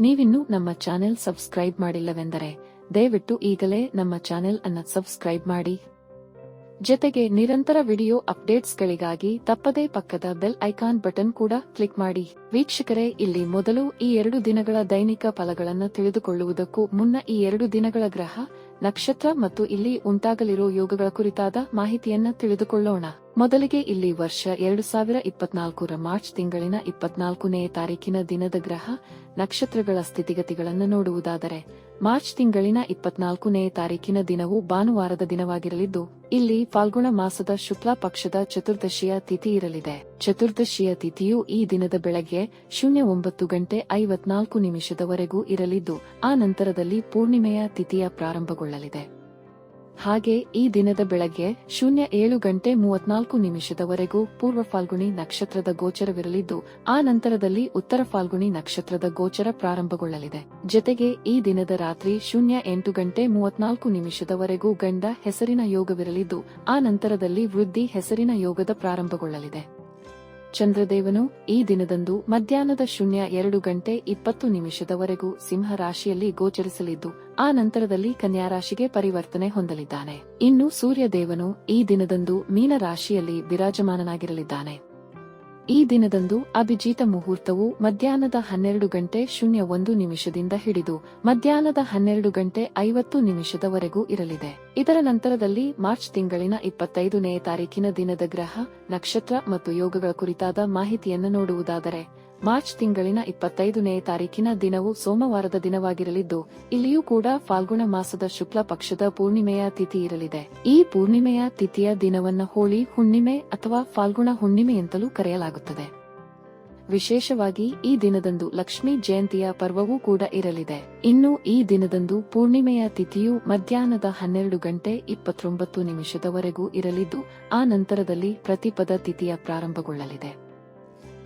ನೀವಿನ್ನೂ ನಮ್ಮ channel subscribe ಮಾಡಿಲ್ಲವೆಂದರೆ ದಯವಿಟ್ಟು ಈಗಲೇ ನಮ್ಮ ಚಾನೆಲ್ ಅನ್ನು ಸಬ್ಸ್ಕ್ರೈಬ್ ಮಾಡಿ. ಜೊತೆಗೆ ನಿರಂತರ ವಿಡಿಯೋ ಅಪ್ಡೇಟ್ಸ್ಗಳಿಗಾಗಿ ತಪ್ಪದೇ ಪಕ್ಕದ ಬೆಲ್ ಐಕಾನ್ ಬಟನ್ ಕೂಡ ಕ್ಲಿಕ್ ಮಾಡಿ. ವೀಕ್ಷಕರೇ, ಇಲ್ಲಿ ಮೊದಲು ಈ ಎರಡು ದಿನಗಳ ದೈನಿಕ ಫಲಗಳನ್ನು ತಿಳಿದುಕೊಳ್ಳುವುದಕ್ಕೂ ಮುನ್ನ ಈ ಎರಡು ದಿನಗಳ ಗ್ರಹ, ನಕ್ಷತ್ರ ಮತ್ತು ಇಲ್ಲಿ ಉಂಟಾಗಲಿರೋ ಯೋಗಗಳ ಕುರಿತಾದ ಮಾಹಿತಿಯನ್ನ ತಿಳಿದುಕೊಳ್ಳೋಣ. ಮೊದಲಿಗೆ ಇಲ್ಲಿ ವರ್ಷ ಎರಡು ಸಾವಿರ ಇಪ್ಪತ್ನಾಲ್ಕರ ಮಾರ್ಚ್ ತಿಂಗಳಿನ ಇಪ್ಪತ್ನಾಲ್ಕನೇ ತಾರೀಕಿನ ದಿನದ ಗ್ರಹ ನಕ್ಷತ್ರಗಳ ಸ್ಥಿತಿಗತಿಗಳನ್ನು ನೋಡುವುದಾದರೆ, ಮಾರ್ಚ್ ತಿಂಗಳಿನ ಇಪ್ಪತ್ನಾಲ್ಕನೇ ತಾರೀಕಿನ ದಿನವು ಭಾನುವಾರದ ದಿನವಾಗಿರಲಿದ್ದು, ಇಲ್ಲಿ ಫಾಲ್ಗುಣ ಮಾಸದ ಶುಕ್ಲ ಪಕ್ಷದ ಚತುರ್ದಶಿಯ ತಿಥಿ ಇರಲಿದೆ. ಚತುರ್ದಶಿಯ ತಿಥಿಯು ಈ ದಿನದ ಬೆಳಗ್ಗೆ ಶೂನ್ಯ ಒಂಬತ್ತು ಗಂಟೆ ಐವತ್ನಾಲ್ಕು ನಿಮಿಷದವರೆಗೂ ಇರಲಿದ್ದು, ಆ ನಂತರದಲ್ಲಿ ಪೂರ್ಣಿಮೆಯ ತಿಥಿಯ ಪ್ರಾರಂಭಗೊಳ್ಳಲಿದೆ. ಹಾಗೆ ಈ ದಿನದ ಬೆಳಗ್ಗೆ ಶೂನ್ಯ ಏಳು ಗಂಟೆ ಮೂವತ್ನಾಲ್ಕು ನಿಮಿಷದವರೆಗೂ ಪೂರ್ವ ಫಾಲ್ಗುಣಿ ನಕ್ಷತ್ರದ ಗೋಚರವಿರಲಿದ್ದು, ಆ ನಂತರದಲ್ಲಿ ಉತ್ತರ ಫಾಲ್ಗುಣಿ ನಕ್ಷತ್ರದ ಗೋಚರ ಪ್ರಾರಂಭಗೊಳ್ಳಲಿದೆ. ಜೊತೆಗೆ ಈ ದಿನದ ರಾತ್ರಿ ಶೂನ್ಯ ಎಂಟು ಗಂಟೆ ಮೂವತ್ನಾಲ್ಕು ನಿಮಿಷದವರೆಗೂ ಗಂಡ ಹೆಸರಿನ ಯೋಗವಿರಲಿದ್ದು, ಆ ನಂತರದಲ್ಲಿ ವೃದ್ಧಿ ಹೆಸರಿನ ಯೋಗದ ಪ್ರಾರಂಭಗೊಳ್ಳಲಿದೆ. ಚಂದ್ರದೇವನು ಈ ದಿನದಂದು ಮಧ್ಯಾಹ್ನದ ಶೂನ್ಯ ಎರಡು ಗಂಟೆ ಇಪ್ಪತ್ತು ನಿಮಿಷದವರೆಗೂ ಸಿಂಹ ರಾಶಿಯಲ್ಲಿ ಗೋಚರಿಸಲಿದ್ದು, ಆ ನಂತರದಲ್ಲಿ ಕನ್ಯಾ ರಾಶಿಗೆ ಪರಿವರ್ತನೆ ಹೊಂದಲಿದ್ದಾನೆ. ಇನ್ನು ಸೂರ್ಯದೇವನು ಈ ದಿನದಂದು ಮೀನ ರಾಶಿಯಲ್ಲಿ ವಿರಾಜಮಾನನಾಗಿರಲಿದ್ದಾನೆ. ಈ ದಿನದಂದು ಅಭಿಜಿತ ಮುಹೂರ್ತವು ಮಧ್ಯಾಹ್ನದ ಹನ್ನೆರಡು ಗಂಟೆ ಶೂನ್ಯ ಒಂದು ನಿಮಿಷದಿಂದ ಹಿಡಿದು ಮಧ್ಯಾಹ್ನದ ಹನ್ನೆರಡು ಗಂಟೆ ಐವತ್ತು ನಿಮಿಷದವರೆಗೂ ಇರಲಿದೆ. ಇದರ ನಂತರದಲ್ಲಿ ಮಾರ್ಚ್ ತಿಂಗಳಿನ ಇಪ್ಪತ್ತೈದನೇ ತಾರೀಕಿನ ದಿನದ ಗ್ರಹ, ನಕ್ಷತ್ರ ಮತ್ತು ಯೋಗಗಳ ಕುರಿತಾದ ಮಾಹಿತಿಯನ್ನು ನೋಡುವುದಾದರೆ ಮಾರ್ಚ್ ತಿಂಗಳಿನ ಇಪ್ಪತ್ತೈದನೇ ತಾರೀಕಿನ ದಿನವು ಸೋಮವಾರದ ದಿನವಾಗಿರಲಿದ್ದು, ಇಲ್ಲಿಯೂ ಕೂಡ ಫಾಲ್ಗುಣ ಮಾಸದ ಶುಕ್ಲ ಪಕ್ಷದ ಪೂರ್ಣಿಮೆಯ ತಿಥಿ ಇರಲಿದೆ. ಈ ಪೂರ್ಣಿಮೆಯ ತಿಥಿಯ ದಿನವನ್ನ ಹೋಳಿ ಹುಣ್ಣಿಮೆ ಅಥವಾ ಫಾಲ್ಗುಣ ಹುಣ್ಣಿಮೆ ಎಂತಲೂ ಕರೆಯಲಾಗುತ್ತದೆ. ವಿಶೇಷವಾಗಿ ಈ ದಿನದಂದು ಲಕ್ಷ್ಮೀ ಜಯಂತಿಯ ಪರ್ವವೂ ಕೂಡ ಇರಲಿದೆ. ಇನ್ನು ಈ ದಿನದಂದು ಪೂರ್ಣಿಮೆಯ ತಿಥಿಯು ಮಧ್ಯಾಹ್ನದ ಹನ್ನೆರಡು ಗಂಟೆ ಇಪ್ಪತ್ತೊಂಬತ್ತು ನಿಮಿಷದವರೆಗೂ ಇರಲಿದ್ದು, ಆ ನಂತರದಲ್ಲಿ ಪ್ರತಿಪದ ತಿಥಿಯ ಪ್ರಾರಂಭಗೊಳ್ಳಲಿದೆ.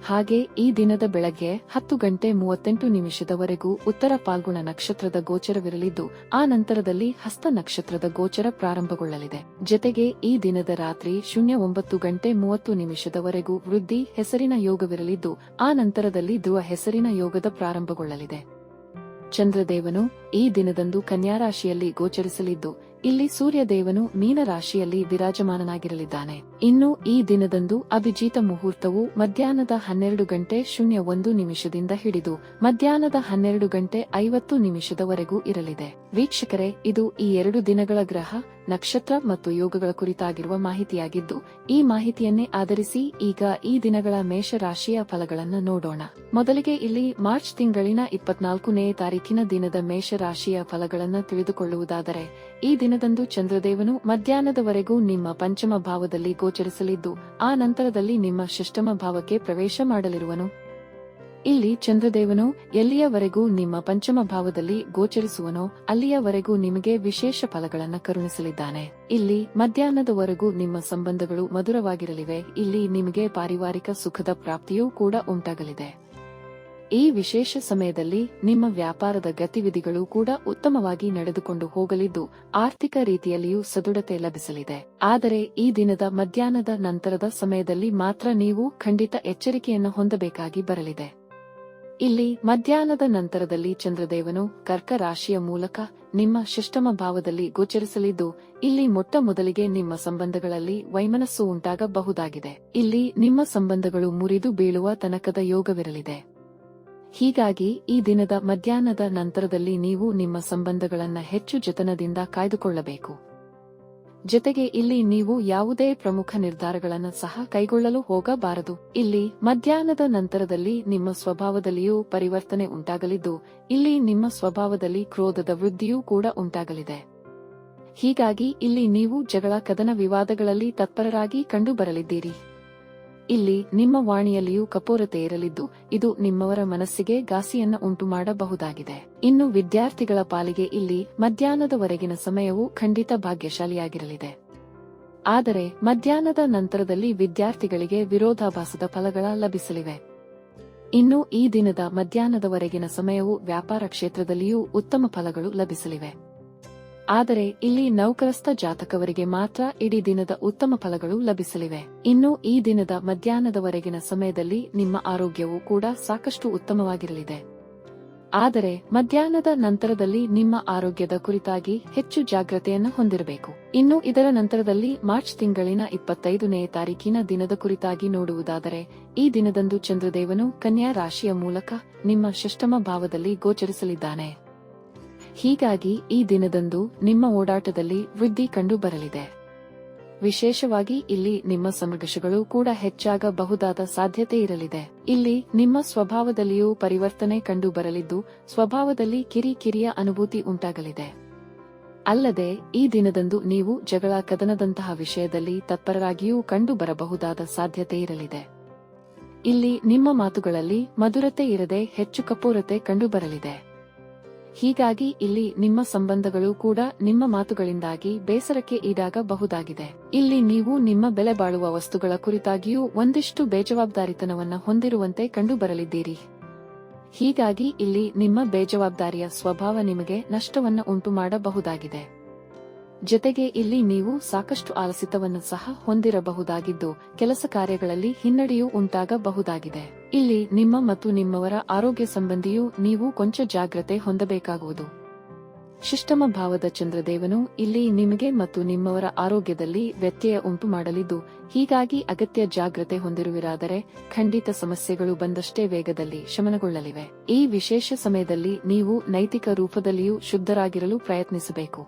ಹಾಗೆ ಈ ದಿನದ ಬೆಳಗ್ಗೆ ಹತ್ತು ಗಂಟೆ ಮೂವತ್ತೆಂಟು ನಿಮಿಷದವರೆಗೂ ಉತ್ತರ ಪಾಲ್ಗುಣ ನಕ್ಷತ್ರದ ಗೋಚರವಿರಲಿದ್ದು, ಆ ನಂತರದಲ್ಲಿ ಹಸ್ತ ನಕ್ಷತ್ರದ ಗೋಚರ ಪ್ರಾರಂಭಗೊಳ್ಳಲಿದೆ. ಜೊತೆಗೆ ಈ ದಿನದ ರಾತ್ರಿ ಶೂನ್ಯ ಒಂಬತ್ತು ಗಂಟೆ ಮೂವತ್ತು ನಿಮಿಷದವರೆಗೂ ವೃದ್ಧಿ ಹೆಸರಿನ ಯೋಗವಿರಲಿದ್ದು, ಆ ನಂತರದಲ್ಲಿ ಧ್ರುವ ಹೆಸರಿನ ಯೋಗದ ಪ್ರಾರಂಭಗೊಳ್ಳಲಿದೆ. ಚಂದ್ರದೇವನು ಈ ದಿನದಂದು ಕನ್ಯಾರಾಶಿಯಲ್ಲಿ ಗೋಚರಿಸಲಿದ್ದು ಇಲ್ಲಿ ಸೂರ್ಯದೇವನು ಮೀನ ರಾಶಿಯಲ್ಲಿ ವಿರಾಜಮಾನನಾಗಿರಲಿದ್ದಾನೆ. ಇನ್ನು ಈ ದಿನದಂದು ಅಭಿಜಿತ ಮುಹೂರ್ತವು ಮಧ್ಯಾಹ್ನದ ಹನ್ನೆರಡು ಗಂಟೆ ಶೂನ್ಯ ಒಂದು ನಿಮಿಷದಿಂದ ಹಿಡಿದು ಮಧ್ಯಾಹ್ನದ ಹನ್ನೆರಡು ಗಂಟೆ ಐವತ್ತು ನಿಮಿಷದವರೆಗೂ ಇರಲಿದೆ. ವೀಕ್ಷಕರೇ, ಇದು ಈ ಎರಡು ದಿನಗಳ ಗ್ರಹ. ನಕ್ಷತ್ರ ಮತ್ತು ಯೋಗಗಳ ಕುರಿತಾಗಿರುವ ಮಾಹಿತಿಯಾಗಿದ್ದು, ಈ ಮಾಹಿತಿಯನ್ನೇ ಆಧರಿಸಿ ಈಗ ಈ ದಿನಗಳ ಮೇಷರಾಶಿಯ ಫಲಗಳನ್ನು ನೋಡೋಣ. ಮೊದಲಿಗೆ ಇಲ್ಲಿ ಮಾರ್ಚ್ ತಿಂಗಳಿನ ಇಪ್ಪತ್ನಾಲ್ಕನೇ ತಾರೀಕಿನ ದಿನದ ಮೇಷರಾಶಿಯ ಫಲಗಳನ್ನು ತಿಳಿದುಕೊಳ್ಳುವುದಾದರೆ, ಈ ದಿನದಂದು ಚಂದ್ರದೇವನು ಮಧ್ಯಾಹ್ನದವರೆಗೂ ನಿಮ್ಮ ಪಂಚಮ ಭಾವದಲ್ಲಿ ಗೋಚರಿಸಲಿದ್ದು, ಆ ನಂತರದಲ್ಲಿ ನಿಮ್ಮ ಷಷ್ಟಮ ಭಾವಕ್ಕೆ ಪ್ರವೇಶ ಮಾಡಲಿರುವನು. ಇಲ್ಲಿ ಚಂದ್ರದೇವನು, ಎಲ್ಲಿಯವರೆಗೂ ನಿಮ್ಮ ಪಂಚಮ ಭಾವದಲ್ಲಿ ಗೋಚರಿಸುವನೋ, ಅಲ್ಲಿಯವರೆಗೂ ನಿಮಗೆ ವಿಶೇಷ ಫಲಗಳನ್ನು ಕರುಣಿಸಲಿದ್ದಾನೆ. ಇಲ್ಲಿ ಮಧ್ಯಾಹ್ನದವರೆಗೂ ನಿಮ್ಮ ಸಂಬಂಧಗಳು ಮಧುರವಾಗಿರಲಿವೆ, ಇಲ್ಲಿ ನಿಮಗೆ ಪಾರಿವಾರಿಕ ಸುಖದ ಪ್ರಾಪ್ತಿಯೂ ಕೂಡ ಉಂಟಾಗಲಿದೆ. ಈ ವಿಶೇಷ ಸಮಯದಲ್ಲಿ ನಿಮ್ಮ ವ್ಯಾಪಾರದ ಗತಿವಿಧಿಗಳು ಕೂಡ ಉತ್ತಮವಾಗಿ ನಡೆದುಕೊಂಡು ಹೋಗಲಿದ್ದು, ಆರ್ಥಿಕ ರೀತಿಯಲ್ಲಿಯೂ ಸದೃಢತೆ ಲಭಿಸಲಿದೆ. ಆದರೆ ಈ ದಿನದ ಮಧ್ಯಾಹ್ನದ ನಂತರದ ಸಮಯದಲ್ಲಿ ಮಾತ್ರ ನೀವು ಖಂಡಿತ ಎಚ್ಚರಿಕೆಯನ್ನು ಹೊಂದಬೇಕಾಗಿ ಬರಲಿದೆ. ಇಲ್ಲಿ ಮಧ್ಯಾಹ್ನದ ನಂತರದಲ್ಲಿ ಚಂದ್ರದೇವನು ಕರ್ಕ ರಾಶಿಯ ಮೂಲಕ ನಿಮ್ಮ ಶಿಷ್ಟಮ ಭಾವದಲ್ಲಿ ಗೋಚರಿಸಲಿದ್ದು, ಇಲ್ಲಿ ಮೊಟ್ಟ ಮೊದಲಿಗೆ ನಿಮ್ಮ ಸಂಬಂಧಗಳಲ್ಲಿ ವೈಮನಸ್ಸು ಉಂಟಾಗಬಹುದಾಗಿದೆ. ಇಲ್ಲಿ ನಿಮ್ಮ ಸಂಬಂಧಗಳು ಮುರಿದು ಬೀಳುವ ತನಕದ ಯೋಗವಿರಲಿದೆ. ಹೀಗಾಗಿ ಈ ದಿನದ ಮಧ್ಯಾಹ್ನದ ನಂತರದಲ್ಲಿ ನೀವು ನಿಮ್ಮ ಸಂಬಂಧಗಳನ್ನು ಹೆಚ್ಚು ಜತನದಿಂದ ಕಾಯ್ದುಕೊಳ್ಳಬೇಕು. ಜೊತೆಗೆ ಇಲ್ಲಿ ನೀವು ಯಾವುದೇ ಪ್ರಮುಖ ನಿರ್ಧಾರಗಳನ್ನು ಸಹ ಕೈಗೊಳ್ಳಲು ಹೋಗಬಾರದು. ಇಲ್ಲಿ ಮಧ್ಯಾಹ್ನದ ನಂತರದಲ್ಲಿ ನಿಮ್ಮ ಸ್ವಭಾವದಲ್ಲಿಯೂ ಪರಿವರ್ತನೆ ಉಂಟಾಗಲಿದ್ದು, ಇಲ್ಲಿ ನಿಮ್ಮ ಸ್ವಭಾವದಲ್ಲಿ ಕ್ರೋಧದ ವೃದ್ಧಿಯೂ ಕೂಡ ಉಂಟಾಗಲಿದೆ. ಹೀಗಾಗಿ ಇಲ್ಲಿ ನೀವು ಜಗಳ ಕದನ ವಿವಾದಗಳಲ್ಲಿ ತತ್ಪರರಾಗಿ ಕಂಡುಬರಲಿದ್ದೀರಿ. ಇಲ್ಲಿ ನಿಮ್ಮ ವಾಣಿಯಲ್ಲಿಯೂ ಕಪೋರತೆ ಇರಲಿದ್ದು, ಇದು ನಿಮ್ಮವರ ಮನಸ್ಸಿಗೆ ಘಾಸಿಯನ್ನು ಉಂಟು ಮಾಡಬಹುದಾಗಿದೆ ಇನ್ನು ವಿದ್ಯಾರ್ಥಿಗಳ ಪಾಲಿಗೆ ಇಲ್ಲಿ ಮಧ್ಯಾಹ್ನದವರೆಗಿನ ಸಮಯವು ಖಂಡಿತ ಭಾಗ್ಯಶಾಲಿಯಾಗಿರಲಿದೆ. ಆದರೆ, ಮಧ್ಯಾಹ್ನದ ನಂತರದಲ್ಲಿ ವಿದ್ಯಾರ್ಥಿಗಳಿಗೆ ವಿರೋಧಾಭಾಸದ ಫಲಗಳ ಲಭಿಸಲಿವೆ. ಇನ್ನು ಈ ದಿನದ ಮಧ್ಯಾಹ್ನದವರೆಗಿನ ಸಮಯವು ವ್ಯಾಪಾರ ಕ್ಷೇತ್ರದಲ್ಲಿಯೂ ಉತ್ತಮ ಫಲಗಳು ಲಭಿಸಲಿವೆ. ಆದರೆ ಇಲ್ಲಿ ನೌಕರಸ್ಥ ಜಾತಕವರಿಗೆ ಮಾತ್ರ ಇಡೀ ದಿನದ ಉತ್ತಮ ಫಲಗಳು ಲಭಿಸಲಿವೆ. ಇನ್ನು ಈ ದಿನದ ಮಧ್ಯಾಹ್ನದವರೆಗಿನ ಸಮಯದಲ್ಲಿ ನಿಮ್ಮ ಆರೋಗ್ಯವು ಕೂಡ ಸಾಕಷ್ಟು ಉತ್ತಮವಾಗಿರಲಿದೆ. ಆದರೆ ಮಧ್ಯಾಹ್ನದ ನಂತರದಲ್ಲಿ ನಿಮ್ಮ ಆರೋಗ್ಯದ ಕುರಿತಾಗಿ ಹೆಚ್ಚು ಜಾಗ್ರತೆಯನ್ನು ಹೊಂದಿರಬೇಕು. ಇನ್ನು ಇದರ ನಂತರದಲ್ಲಿ ಮಾರ್ಚ್ ತಿಂಗಳಿನ ಇಪ್ಪತ್ತೈದನೇ ತಾರೀಕಿನ ದಿನದ ಕುರಿತಾಗಿ ನೋಡುವುದಾದರೆ, ಈ ದಿನದಂದು ಚಂದ್ರದೇವನು ಕನ್ಯಾ ರಾಶಿಯ ಮೂಲಕ ನಿಮ್ಮ ಷಷ್ಟಮ ಭಾವದಲ್ಲಿ ಗೋಚರಿಸಲಿದ್ದಾನೆ. ಹೀಗಾಗಿ ಈ ದಿನದಂದು ನಿಮ್ಮ ಓಡಾಟದಲ್ಲಿ ವೃದ್ಧಿ ಕಂಡುಬರಲಿದೆ. ವಿಶೇಷವಾಗಿ ಇಲ್ಲಿ ನಿಮ್ಮ ಸಂಘರ್ಷಗಳು ಕೂಡ ಹೆಚ್ಚಾಗಬಹುದಾದ ಸಾಧ್ಯತೆ ಇರಲಿದೆ. ಇಲ್ಲಿ ನಿಮ್ಮ ಸ್ವಭಾವದಲ್ಲಿಯೂ ಪರಿವರ್ತನೆ ಕಂಡು ಬರಲಿದ್ದು ಸ್ವಭಾವದಲ್ಲಿ ಕಿರಿಕಿರಿಯ ಅನುಭೂತಿ ಉಂಟಾಗಲಿದೆ. ಅಲ್ಲದೆ ಈ ದಿನದಂದು ನೀವು ಜಗಳ ಕದನದಂತಹ ವಿಷಯದಲ್ಲಿ ತತ್ಪರರಾಗಿಯೂ ಕಂಡುಬರಬಹುದಾದ ಸಾಧ್ಯತೆ ಇರಲಿದೆ. ಇಲ್ಲಿ ನಿಮ್ಮ ಮಾತುಗಳಲ್ಲಿ ಮಧುರತೆ ಇರದೆ ಹೆಚ್ಚು ಕಪೂರತೆ ಕಂಡುಬರಲಿದೆ. ಹೀಗಾಗಿ ಇಲ್ಲಿ ನಿಮ್ಮ ಸಂಬಂಧಗಳು ಕೂಡ ನಿಮ್ಮ ಮಾತುಗಳಿಂದಾಗಿ ಬೇಸರಕ್ಕೆ ಈಡಾಗಬಹುದಾಗಿದೆ. ಇಲ್ಲಿ ನೀವು ನಿಮ್ಮ ಬೆಲೆ ಬಾಳುವ ವಸ್ತುಗಳ ಕುರಿತಾಗಿಯೂ ಒಂದಿಷ್ಟು ಬೇಜವಾಬ್ದಾರಿತನವನ್ನ ಹೊಂದಿರುವಂತೆ ಕಂಡುಬರಲಿದ್ದೀರಿ. ಹೀಗಾಗಿ ಇಲ್ಲಿ ನಿಮ್ಮ ಬೇಜವಾಬ್ದಾರಿಯ ಸ್ವಭಾವ ನಿಮಗೆ ನಷ್ಟವನ್ನು ಉಂಟು ಮಾಡಬಹುದಾಗಿದೆ ಜೊತೆಗೆ ಇಲ್ಲಿ ನೀವು ಸಾಕಷ್ಟು ಆಲಸಿತವನ್ನು ಸಹ ಹೊಂದಿರಬಹುದಾಗಿದ್ದು, ಕೆಲಸ ಕಾರ್ಯಗಳಲ್ಲಿ ಹಿನ್ನಡೆಯೂ ಉಂಟಾಗಬಹುದಾಗಿದೆ. ಇಲ್ಲಿ ನಿಮ್ಮ ಮತ್ತು ನಿಮ್ಮವರ ಆರೋಗ್ಯ ಸಂಬಂಧಿಯೂ ನೀವು ಕೊಂಚ ಜಾಗ್ರತೆ ಹೊಂದಬೇಕಾಗುವುದು. ಶಿಷ್ಟಮ ಭಾವದ ಚಂದ್ರದೇವನು ಇಲ್ಲಿ ನಿಮಗೆ ಮತ್ತು ನಿಮ್ಮವರ ಆರೋಗ್ಯದಲ್ಲಿ ವ್ಯತ್ಯಯ ಉಂಟು ಮಾಡಲಿದ್ದು ಹೀಗಾಗಿ ಅಗತ್ಯ ಜಾಗ್ರತೆ ಹೊಂದಿರುವಿರಾದರೆ ಖಂಡಿತ ಸಮಸ್ಯೆಗಳು ಬಂದಷ್ಟೇ ವೇಗದಲ್ಲಿ ಶಮನಗೊಳ್ಳಲಿವೆ. ಈ ವಿಶೇಷ ಸಮಯದಲ್ಲಿ ನೀವು ನೈತಿಕ ರೂಪದಲ್ಲಿಯೂ ಶುದ್ಧರಾಗಿರಲು ಪ್ರಯತ್ನಿಸಬೇಕು.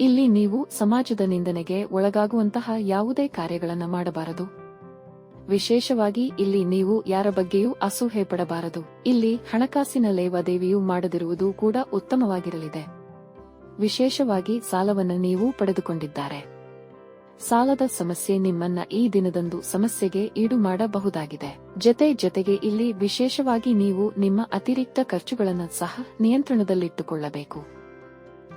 ಇಲ್ಲಿ ನೀವು ಸಮಾಜದ ನಿಂದನೆಗೆ ಒಳಗಾಗುವಂತಹ ಯಾವುದೇ ಕಾರ್ಯಗಳನ್ನು ಮಾಡಬಾರದು. ವಿಶೇಷವಾಗಿ ಇಲ್ಲಿ ನೀವು ಯಾರ ಬಗ್ಗೆಯೂ ಅಸೂಹೆ ಪಡಬಾರದು ಇಲ್ಲಿ ಹಣಕಾಸಿನ ಲೇವಾದೇವಿಯು ಮಾಡದಿರುವುದು ಕೂಡ ಉತ್ತಮವಾಗಿರಲಿದೆ. ವಿಶೇಷವಾಗಿ ಸಾಲವನ್ನು ನೀವು ಪಡೆದುಕೊಂಡಿದ್ದಾರೆ. ಸಾಲದ ಸಮಸ್ಯೆ ನಿಮ್ಮನ್ನ ಈ ದಿನದಂದು ಸಮಸ್ಯೆಗೆ ಈಡು ಮಾಡಬಹುದಾಗಿದೆ. ಜತೆ ಜತೆಗೆ ಇಲ್ಲಿ ವಿಶೇಷವಾಗಿ ನೀವು ನಿಮ್ಮ ಅತಿರಿಕ್ತ ಖರ್ಚುಗಳನ್ನು ಸಹ ನಿಯಂತ್ರಣದಲ್ಲಿಟ್ಟುಕೊಳ್ಳಬೇಕು.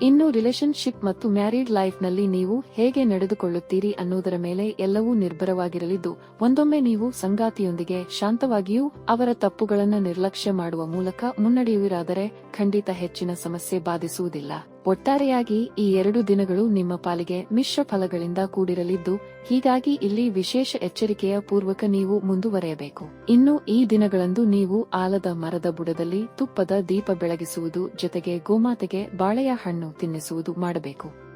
ಇನ್ನು ರಿಲೇಶನ್ಶಿಪ್ ಮತ್ತು ಮ್ಯಾರಿಡ್ ಲೈಫ್ನಲ್ಲಿ ನೀವು ಹೇಗೆ ನಡೆದುಕೊಳ್ಳುತ್ತೀರಿ ಅನ್ನುವುದರ ಮೇಲೆ ಎಲ್ಲವೂ ನಿರ್ಭರವಾಗಿರಲಿದ್ದು, ಒಂದೊಮ್ಮೆ ನೀವು ಸಂಗಾತಿಯೊಂದಿಗೆ ಶಾಂತವಾಗಿಯೂ ಅವರ ತಪ್ಪುಗಳನ್ನು ನಿರ್ಲಕ್ಷ್ಯ ಮಾಡುವ ಮೂಲಕ ಮುನ್ನಡೆಯುವಿರಾದರೆ ಖಂಡಿತ ಹೆಚ್ಚಿನ ಸಮಸ್ಯೆ ಬಾಧಿಸುವುದಿಲ್ಲ. ಒಟ್ಟಾರೆಯಾಗಿ ಈ ಎರಡು ದಿನಗಳು ನಿಮ್ಮ ಪಾಲಿಗೆ ಮಿಶ್ರ ಫಲಗಳಿಂದ ಕೂಡಿರಲಿದ್ದು, ಹೀಗಾಗಿ ಇಲ್ಲಿ ವಿಶೇಷ ಎಚ್ಚರಿಕೆಯ ಪೂರ್ವಕ ನೀವು ಮುಂದುವರೆಯಬೇಕು. ಇನ್ನು ಈ ದಿನಗಳಂದು ನೀವು ಆಲದ ಮರದ ಬುಡದಲ್ಲಿ ತುಪ್ಪದ ದೀಪ ಬೆಳಗಿಸುವುದು ಜೊತೆಗೆ ಗೋಮಾತೆಗೆ ಬಾಳೆಯ ಹಣ್ಣು ತಿನ್ನಿಸುವುದು ಮಾಡಬೇಕು.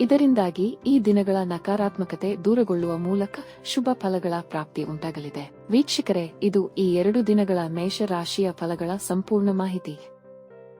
ಇದರಿಂದಾಗಿ ಈ ದಿನಗಳ ನಕಾರಾತ್ಮಕತೆ ದೂರಗೊಳ್ಳುವ ಮೂಲಕ ಶುಭ ಫಲಗಳ ಪ್ರಾಪ್ತಿ ಉಂಟಾಗಲಿದೆ. ವೀಕ್ಷಕರೇ, ಇದು ಈ ಎರಡು ದಿನಗಳ ಮೇಷರಾಶಿಯ ಫಲಗಳ ಸಂಪೂರ್ಣ ಮಾಹಿತಿ.